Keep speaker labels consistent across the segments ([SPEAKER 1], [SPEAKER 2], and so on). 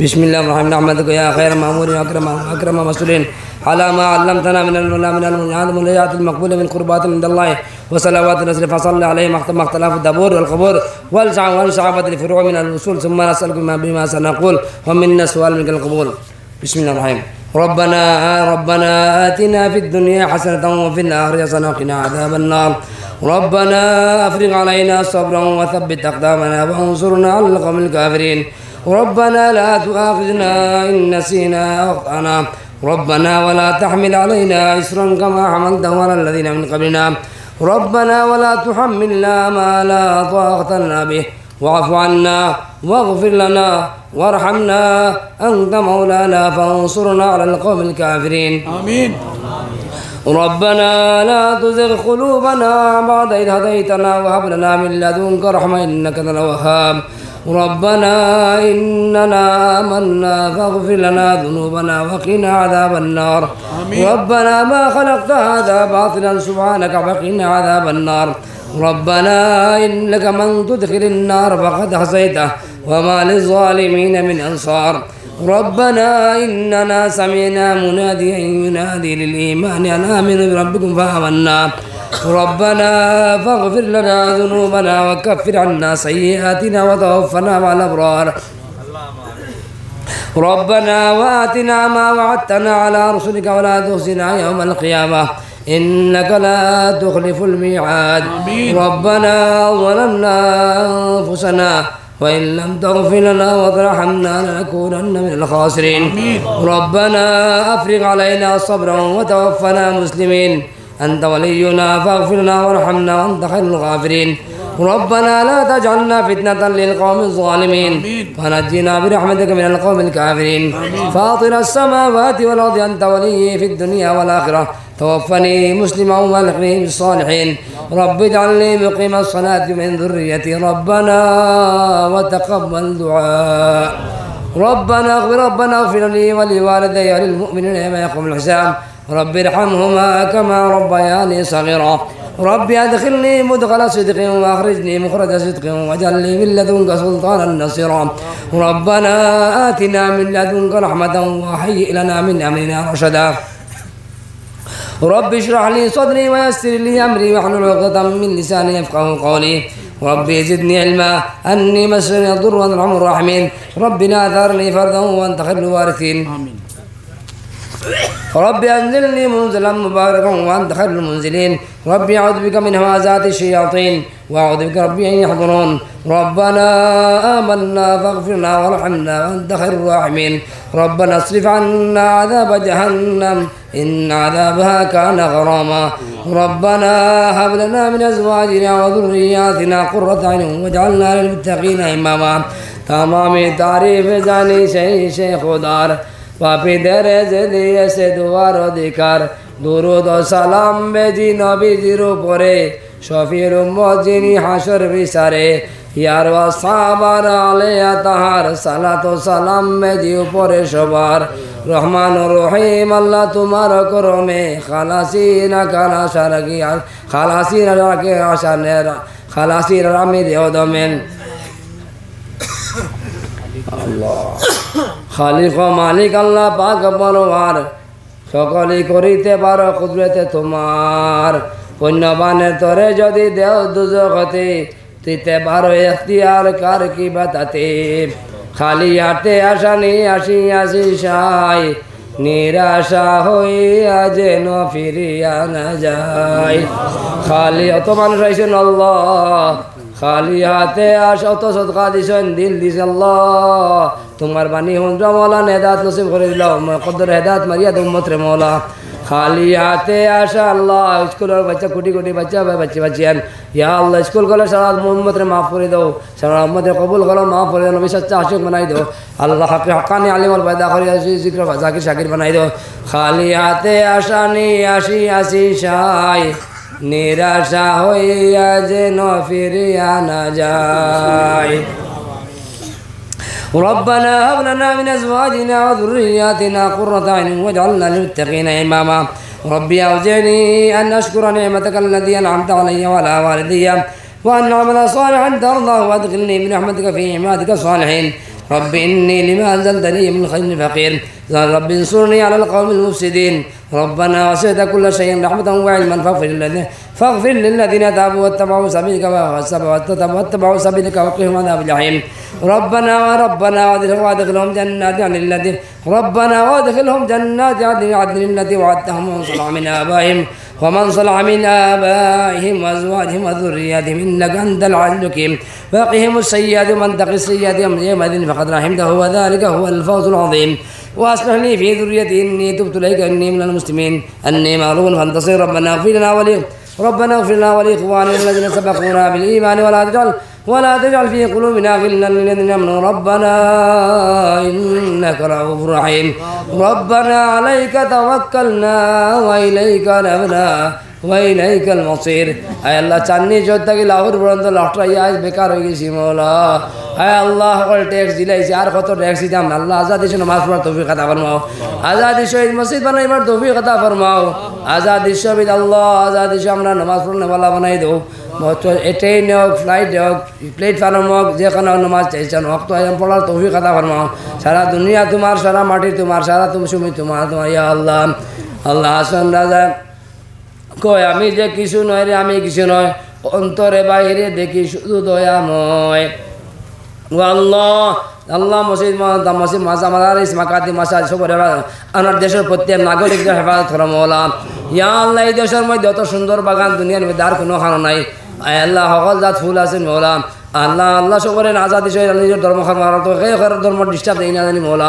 [SPEAKER 1] بسم الله الرحمن الرحيم نحمدك يا خير مامور واكرم اكرم مسؤولين على ما علمتنا من العلم من المنجات المقبوله من قربات عند الله وصلوات الرسول فصل عليه مع اختلاف الدبور والقبور والسع والصعبة الفروع من الوصول ثم نسألك بما سنقول ومنا سؤال منك القبول بسم الله الرحمن الرحيم ربنا ربنا آتنا في الدنيا حسنة وفي الآخرة حسنة وقنا عذاب النار ربنا أفرغ علينا صبرا وثبت أقدامنا وانصرنا على القوم الكافرين ربنا لا تؤاخذنا إن نسينا أخطأنا. ربنا ولا تحمل علينا إسرا كما حملته على الذين من قبلنا. ربنا ولا تحملنا ما لا طاقة لنا به. واعف عنا واغفر لنا وارحمنا. أنت مولانا فانصرنا على القوم الكافرين.
[SPEAKER 2] آمين.
[SPEAKER 1] ربنا لا تزغ قلوبنا بعد إذ هديتنا وهب لنا من لدنك رحمة إنك أنت الوهاب. ربنا إننا آمنا فاغفر لنا ذنوبنا وقنا عذاب النار.
[SPEAKER 2] آمين.
[SPEAKER 1] ربنا ما خلقت هذا باطلا سبحانك فقنا عذاب النار. ربنا إنك من تدخل النار فقد حصيته وما للظالمين من أنصار. ربنا إننا سمعنا مناديا ينادي للإيمان أن آمنوا بربكم فآمنا. ربنا فاغفر لنا ذنوبنا وكفر عنا سيئاتنا وتوفنا مع الأبرار. ربنا وآتنا ما وعدتنا على رسلك ولا تخزنا يوم القيامة. إنك لا تخلف الميعاد. ربنا ظلمنا أنفسنا وإن لم تغفر لنا وترحمنا لنكونن من الخاسرين. ربنا أفرغ علينا صبرا وتوفنا مسلمين. أنت ولينا فاغفر لنا وارحمنا وأنت خير الغافرين. ربنا لا تجعلنا فتنة للقوم الظالمين. ونجنا برحمتك من القوم الكافرين. فاطر السماوات والأرض أنت ولي في الدنيا والآخرة. توفني مسلما وألحقني بالصالحين. رب اجعلني مقيم الصلاة من ذريتي ربنا وتقبل دعاء. ربنا اغفر ربنا اغفر لي ولوالدي وللمؤمنين يوم يقوم الحساب. رب ارحمهما كما ربياني صغيرا. رب أدخلني مدخل صدق وأخرجني مخرج صدق واجعل لي من لدنك سلطانا نصيرا. ربنا آتنا من لدنك رحمة وهيئ لنا من أمرنا رشدا. رب اشرح لي صدري ويسر لي أمري واحلل عقدة من لساني يفقه قولي. ربي زدني علما أني مسني الضر وأنت الرحمن. ربنا أثرني فردا وأنت خير الوارثين.
[SPEAKER 2] آمين.
[SPEAKER 1] رب أنزلني منزلا مباركا وأنت خير المنزلين. ربي أعوذ بك من همازات الشياطين وأعوذ بك ربي أن يحضرون. ربنا آمنا فاغفرنا وارحمنا وأنت خير الراحمين. ربنا اصرف عنا عذاب جهنم إن عذابها كان غراما. ربنا هب لنا من أزواجنا وذرياتنا قرة عين واجعلنا للمتقين إماما. تمام تعريف زاني شيء شیخ دار. পাপীদের যে দিয়েছে দুয়ার অধিকার। দুরুদ সালাম বেজি নবীজির উপরে। শফির যিনি হাসর বিচারে। ইয়ার সাবার আলেয়া তাহার সালাত সালাম বেজি উপরে সবার। রহমান ও রহিম আল্লাহ তোমার করমে। খালাসি না খালাসা রাখি খালাসি না রাখে আসানের খালাসি রামি দেও দমেন খালিক মালিক আল্লাহ পাক পরবার সকলেই করিতে পারো কুদরতে তোমার। পুণ্যবানের তরে যদি দেও দুজগতে, দিতে পারো এখতিয়ার কার কি বাতাতে খালি হাতে আশা নিয়ে আসি আসি সাই। নিরাশা হইয়া যেন ফিরিয়া না যায়। খালি অত মানুষ আইসেন আল্লাহ। খালি হাতে আস অত সদকা দিছেন, দিল দিছে আল্লাহ। তোমার বাণী হুন্দ্র মৌলা, নেদাত নসিব করে দিল কদর হেদাত মারিয়া দুম্মত রে মৌলা। খালি হাতে আসা, আল্লাহ, স্কুলের বাচ্চা, কোটি কোটি বাচ্চা ভাই বাচ্চা বাচ্চান ইয়া আল্লাহ, স্কুল কলে সারা মোহাম্মদ রে মাফ করে দাও। সারা মোহাম্মদ কবুল করো মাফ করে দাও, নবী সচ্চা আশিক বানাই দাও। আল্লাহ হাকে হাক্কানি আলিমর পয়দা করে জিক্র জাকির শাকির বানাই দাও। খালি হাতে আসা নি আসি আসি, সাই। নিরাশা হইয়া যেন ফিরিয়া না যায় ربنا هب لنا من ازواجنا وذرياتنا قرة اعين واجعلنا للمتقين اماما ربي اوزعني ان اشكر نعمتك التي انعمت علي وعلى والدي وان اعمل صالحا ترضاه وادخلني برحمتك في عبادك الصالحين رب إني لما أنزلتني من خير فقير. رب انصرني على القوم المفسدين. ربنا وسعت كل شيء رحمة وعلما فاغفر للذين فاغفر للذين تابوا واتبعوا سبيلك واتبعوا سبيلك وقهم عذاب الجحيم. ربنا وربنا وادخل- وادخلهم جنات عدن التي ربنا وادخلهم جنات عدن التي وعدتهم ومن صلح من آبائهم ومن صلح من آبائهم وأزواجهم وذرياتهم إنك أنت العزيز الحكيم. وقهم السيئات ومن تقي السيئات يومئذ فقد رحمته وذلك هو الفوز العظيم. وأصلح لي في ذريتي إني تبت إليك إني من المسلمين. أني مغلوب فانتصر. ربنا اغفر لنا ولي ربنا اغفر لنا ولإخواننا الذين سبقونا بالإيمان ولا تجعل ولا تجعل في قلوبنا غلا للذين آمنوا ربنا إنك رؤوف رحيم ربنا عليك توكلنا وإليك نبنا ওয়াইলাইক আল মসির আয় আল্লাহ চাননি চোর থেকে লাহোর পর্যন্ত লটরাই আজ বেকার হয়ে গেছি মৌলা আয় আল্লাহ সকল ট্যাক্স দিলাইছি আর কত ট্যাক্স দিতাম না। আল্লাহ আজাদ দিছো নামাজ পড়ার তৌফিক কথা ফরমাও আজাদ দিছো ঈদ মসজিদ বানাইবার তৌফিক কথা ফরমাও আজাদ দিছো আল্লাহ, আজাদ দিছো আমরা নামাজ वाला বানাই দেও ট্রেন হোক ফ্লাইট হোক প্লেটফর্ম হোক যে কোনো নামাজ চাইছেন হোক তো আয়াম পড়ার তৌফিক কথা ফরমাও সারা দুনিয়া তোমার, সারা মাটি তোমার, সারা তুমি সুমি তোমার তোমার, ইয়া আল্লাহ। আল্লাহ হাসান রাজা কয়, আমি যে কিছু নয় রে, আমি কিছু নয়, অন্তরে বাইরে দেখি শুধু দয়াময়। আল্লাহ আল্লাহ মসজিদ মসজিদ মাসা মাদারিস মাকাতি মাসা সবর আমার দেশের প্রত্যেক নাগরিকদের হেফাজত মৌলা। ইয়া আল্লাহ, এই দেশের মধ্যে অত সুন্দর বাগান দুনিয়ার মধ্যে আর কোনো খানো নাই। আল্লাহ, সকল জাত ফুল আছেন মৌলা। আল্লাহ আল্লাহ সবরে আজাদ হিসেবে নিজের ধর্ম সেই ধর্ম ডিস্টার্ব দেই না জানি মৌলা।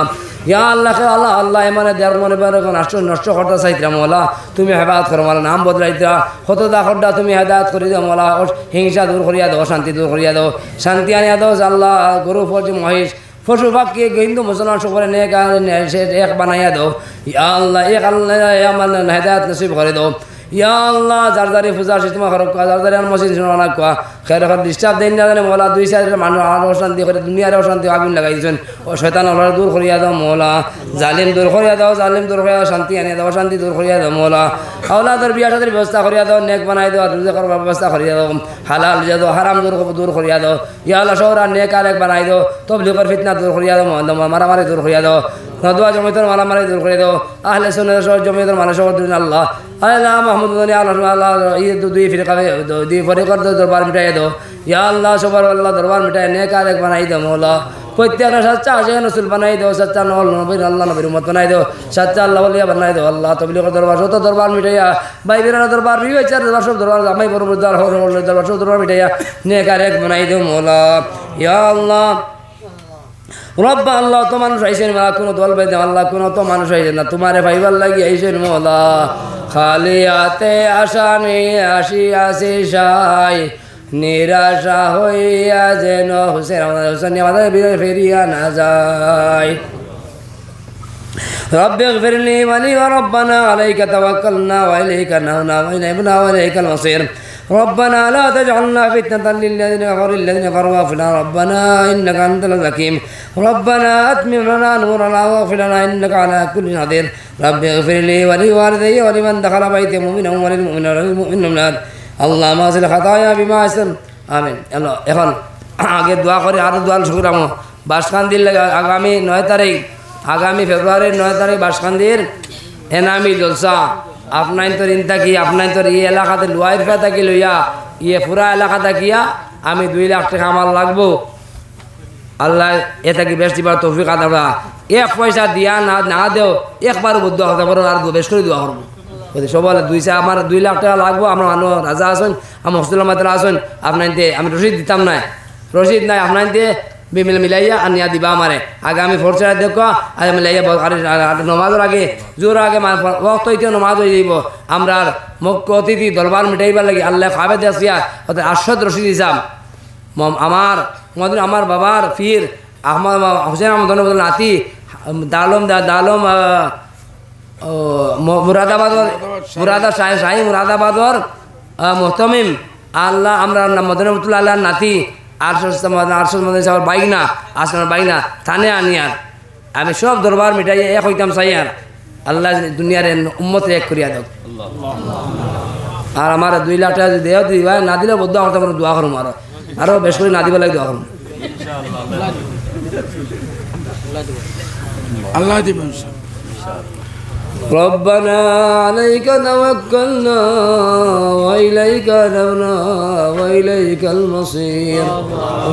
[SPEAKER 1] ইয়া আল্লাহ আল্লাহ আল্লাহ এমানে দেড় মনে বের নষ্ট নষ্ট করতে চাইতরা মৌলা? তুমি হেফাজত করো মালা, নাম বদলাইতরা কত দা খড্ডা তুমি হেদায়ত করে দাও মৌলা। হিংসা দূর করিয়া দাও শান্তি দূর করিয়া দাও। শান্তি আনিয়া দাও আল্লাহ, গরু, ফজ, মহিষ পশু পাখি হিন্দু মুসলমান সকলে নেক এক বানাইয়া দো আল্লাহ, এক আল্লাহ আমার হেদায়ত নসিব করে দাও। ইয়া আল্লাহ, যার যারে পূজা সিস্টেমা করক যার যারে আর মসজিদ শোনা কোয়া। খের খের ডিস্টার্ব দেন না জানে, মৌলা, দুই সাইড মানুষ আর অশান্তি করে, দুনিয়ার অশান্তি, আগুন লাগাইছেন ও শয়তান অলর দূর করিয়া দাও, মৌলা। জালিম দূর করিয়া দাও, জালিম দূর করিয়া শান্তি আনিয়া দাও শান্তি দূর করিয়া দাও, মৌলা। আওলাদের বিয়া সাদের ব্যবস্থা করিয়া দাও, নেক বানাই দাও রুজে করবার ব্যবস্থা করিয়া দাও, হালাল যা দাও, হারাম দূর দূর করিয়া দাও। ইয়া আল্লাহ, শহর নেক আর এক বানাই দাও, তবলিগর ফিতনা দূর করিয়া দাও মারামারি দূর করিয়া দাও। নদুয়া জমিতর মারামারি দূর করে দাও। আহলে সুন্নাহ সহ জমিতর মানুষ দূর আল্লাহ। আল্লাহ মাহমুদ আলী আল্লাহ আল্লাহ ঈদ দুই ফিরকা দুই ফরিকর দরবার মিটাই দাও। ইয়া আল্লাহ সবার আল্লাহ, দরবার মিটাই নে আর এক বানাই দাও, মৌলা। প্রত্যেকটা সচ্চা আছে নসুল বানাই দাও, সচ্চা নহল নবীর, আল্লাহ নবীর মত বানাই দাও। সচ্চা আল্লাহ বলিয়া বানাই দাও, আল্লাহ তবলিগর দরবার সত দরবার মিটাইয়া বাইবের দরবার বিবেচার দরবার, সব দরবার আমাই বড় দরবার দরবার, সব দরবার মিটাইয়া নেক আর এক বানাই দাও, মৌলা। ইয়া আল্লাহ রব্বা আল্লাহ তো মানুষ আইসেন মা কোনো দল বেঁধে আল্লাহ কোনো তো মানুষ আইসেন না তোমারে ভাইবার লাগি আইসেন মোলা খালি হাতে আশা নিয়ে আসি আসি সাই নিরাশা হইয়া যেন হুসেন আমাদের হুসেন আমাদের বিরয়ে ফেরিয়া না যায় رب اغفر لي ولي وربنا عليك توكلنا وإليك نهنا وإلينا وإليك المصير ربنا لا تجعلنا فتنة للذين كفروا الذين كفروا واغفر لنا ربنا إنك أنت الحكيم ربنا أتمم لنا نورنا واغفر لنا إنك على كل قدير رب اغفر لي ولوالدي ولمن دخل بيتي مؤمنا وللمؤمن وللمؤمن والمؤمنات اللهم اغفر خطايا بما أحسن آمين الله এখন আগে দোয়া করে আরো দোয়া শুক্রাম বাসকান্দির আগামী নয় তারিখ আগামী ফেব্রুয়ারির নয় তারিখ বাসকান্দির এনামি জলসা আপনার তোর ইনতা কি? আপনার তোর এই এলাকাতে লোয়াইর ফেতা কি লইয়া? ইয়ে পুরা এলাকা থাকিয়া আমি দুই লাখ টাকা আমার লাগবো। আল্লাহ এ থাকি বেশ দিবার তৌফিক আদা এক পয়সা দিয়া না না দেও, একবার বুদ্ধ হতে পারো, আর বেশ করে দেওয়া বলতে সবাই দুই চা আমার দুই লাখ টাকা লাগবো, আমরা মানুষ রাজা আসুন, আমার হস্তুল্লাহ মাত্রা আসুন। আপনার আমি রসিদ দিতাম না রসিদ নাই, আপনার বিমিল মিলাইয়া আর নিয়া দিবা আমারে আগে আমি ফোরচার দেখো আর মিলাইয়া নমাজের আগে জোর আগে ওক্ত হইতে নমাজ হয়ে যাইব। আমরা আর মুখ্য অতিথি দরবার মিটাইবার লাগে আল্লাহ খাবে দেশিয়া ওদের আশ্বাদ রশিদ মম- আমার মদিন আমার বাবার ফির আহমদ হোসেন আহমদ নাতি দালম দালম আহ, ও, ম- মুরাদাবাদর মুরাদা শাহী মুরাদাবাদর মোহতমিম আল্লাহ আমরা মদনবতুল্লাহ আল্লাহ নাতি আটশো আটশো মধ্যে আমার বাইক না আসলাম বাইক না থানে আনিয়ার আমি সব দরবার মিটাই এক হইতাম চাইয়ার আল্লাহ দুনিয়ার উম্মত এক করিয়া দেব আর আমার দুই লাখ টাকা যদি দেও দিবা না দিলে বদ্ধ আমার দোয়া করুম আরও। আরও বেশ করে না দিবা লাগে দোয়া করুম।
[SPEAKER 2] আল্লাহ দিবেন
[SPEAKER 1] ربنا عليك توكلنا وإليك نبنا وإليك المصير.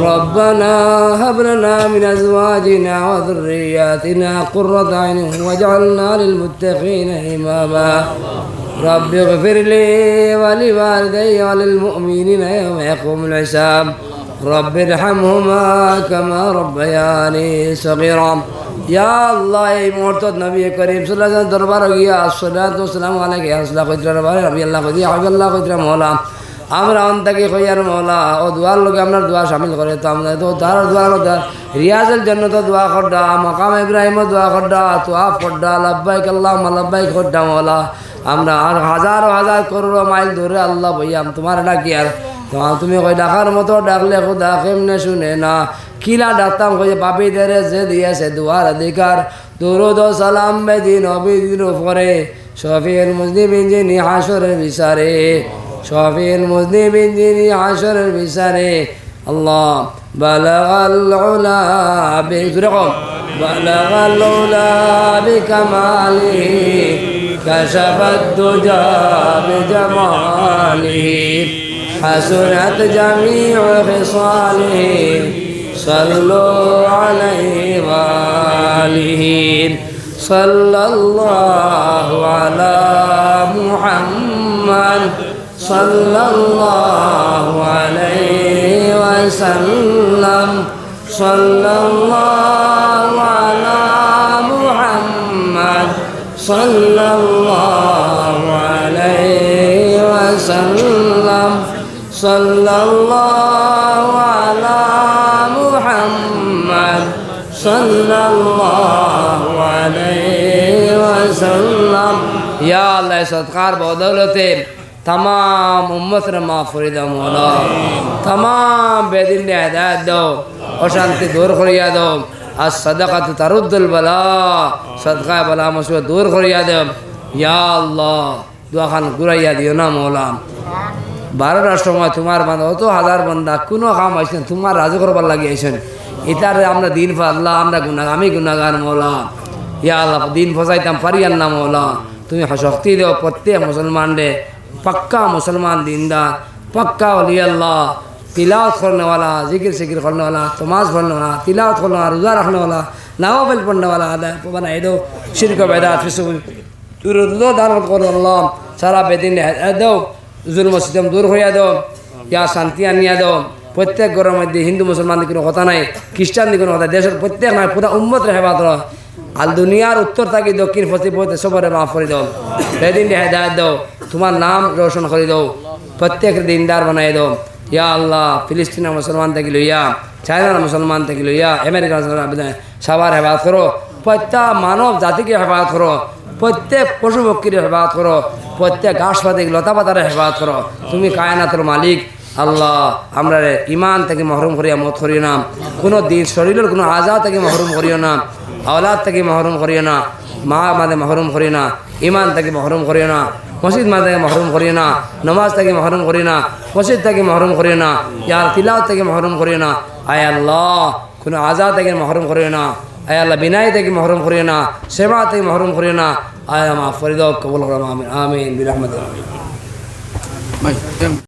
[SPEAKER 1] ربنا هب لنا من أزواجنا وذرياتنا قرة عين واجعلنا للمتقين إماما. رب اغفر لي ولوالدي وللمؤمنين يوم يقوم الحساب. رب ارحمهما كما ربياني صغيرا. আল্লাহ, এই মুহূর্ত নবী করিম সাল্লাল্লাহু দরবার গিয়া আল্লাহ আল্লাহ আমরা দোয়া করে, তো আমরা তো তার দোয়া মাকাম ইব্রাহিম দোয়া করদা তোয়াফ করদা লাব্বাইক আল্লাহুম্মা, লাব্বাইক মওলা। আমরা আর হাজার হাজার করোড় মাইল দূরে আল্লাহ ভাইয়া তোমার ডাকি আর তোমার তুমি কই ডাকার মতো ডাকলে খোদা কেমনে শুনে না কিলা ডাকতাম কই বাপি দেরে যে দিয়েছে দুয়ার অধিকার দুরুদ ও সালাম বেদিন অবিদিন উপরে শফিল মুজনিবিন যিনি হাসরের বিচারে শফিল মুজনিবিন যিনি হাসরের বিচারে আল্লাহ বালাগাল উলা বিরকম বালাগাল উলা বিকামালিহি كشف الدجى بجماله حسنت جميع خصاله صلوا عليه وآله. صلى الله على محمد صلى الله عليه وسلم. صلى الله على محمد صلى الله عليه وسلم. صلى الله على محمد صلى الله عليه وسلم يا الله صدقار بدولته تمام উম্মতের মাহফুরি দাও মোলা। তমাম বেদিন হেদায়ত দাও, অশান্তি দূর করিয়া দাও। আর সাদাকা তো তারুদ্দুল বালা সদকা বালা মুসিবত দূর করিয়া দাও। ইয়া আল্লাহ দোয়াখান ঘুরাইয়া দিও না মোলাম বারোটার সময় তোমার মানে অত হাজার বান্ধা কোনো কাম আইসেন তোমার রাজু করবার লাগে আইসেন। এটারে আমরা দিন ফাল্লা আমরা গুনা আমি গুণাগার মৌলা। ইয়া আল্লাহ, দিন ফসাইতাম পারি আল্লাহ মৌলা। তুমি শক্তি দেও প্রত্যেক মুসলমান রে। পাক্কা মুসলমান দিনদার, পাক্কা অলি আল্লাহ তিলাওত করনেওয়ালা, জিকির সিকির করনেওয়ালা তোমাজ করনেওয়ালা তিলাওত করনেওয়ালা, রোজা রাখনেওয়ালা নাওয়াবেল পড়নেওয়ালা বানাই এদো শিরক বেদা ফিসু দান করলাম সারা বেদিন দেও জুলুম সিস্টেম দূর হইয়া দাও ইয়া শান্তি আনিয়া দাও প্রত্যেক ঘরের মধ্যে হিন্দু মুসলমানদের কোনো কথা নাই খ্রিস্টানদের কোনো কথা দেশের প্রত্যেক নয় পুরা উম্মত হেফাত আর দুনিয়ার উত্তর থাকি দক্ষিণ পশ্চিম পথে সবরে মাফ করে দাও সেদিন হেদায়ত দাও তোমার নাম রোশন করে দাও। প্রত্যেক দিনদার বানাই দাও ইয়া আল্লাহ ফিলিস্তিনের মুসলমান থেকে লইয়া চায়নার মুসলমান থেকে লইয়া আমেরিকার সবার হেফাত করো প্রত্যেক মানব জাতিকে হেফাত করো প্রত্যেক পশু পক্ষীর হেফাত করো, প্রত্যেক ঘাস পাতি লতা পাতার হেফাত করো। তুমি কায়নাতের মালিক, আল্লাহ আমরা ইমান থেকে মহরুম করিয়া মত করিও না। কোনো দিন শরীরের কোনো আজাদ থেকে মহরুম করিও না, আওলাদ থেকে মহরুম করিও না, মা মাদে মহরুম করিও না ইমান থেকে মহরুম করিও না, মসজিদ মা থেকে মহরুম করিও না, নমাজ থেকে মহরুম করিও না, মসজিদ থেকে মহরুম করিও না, ইয়ার তিলাওয়াত থেকে মহরুম করিও না। আয় আল্লাহ, কোনো আজাদ থেকে মহরুম করিও না। আয় আল্লাহ, বিনায় থেকে মহরম করিও না, সেবা থেকে মহরম করিও না। আয় আমা ফরিদ কবুল আমিন আমিন, বিরহমত
[SPEAKER 2] ভাই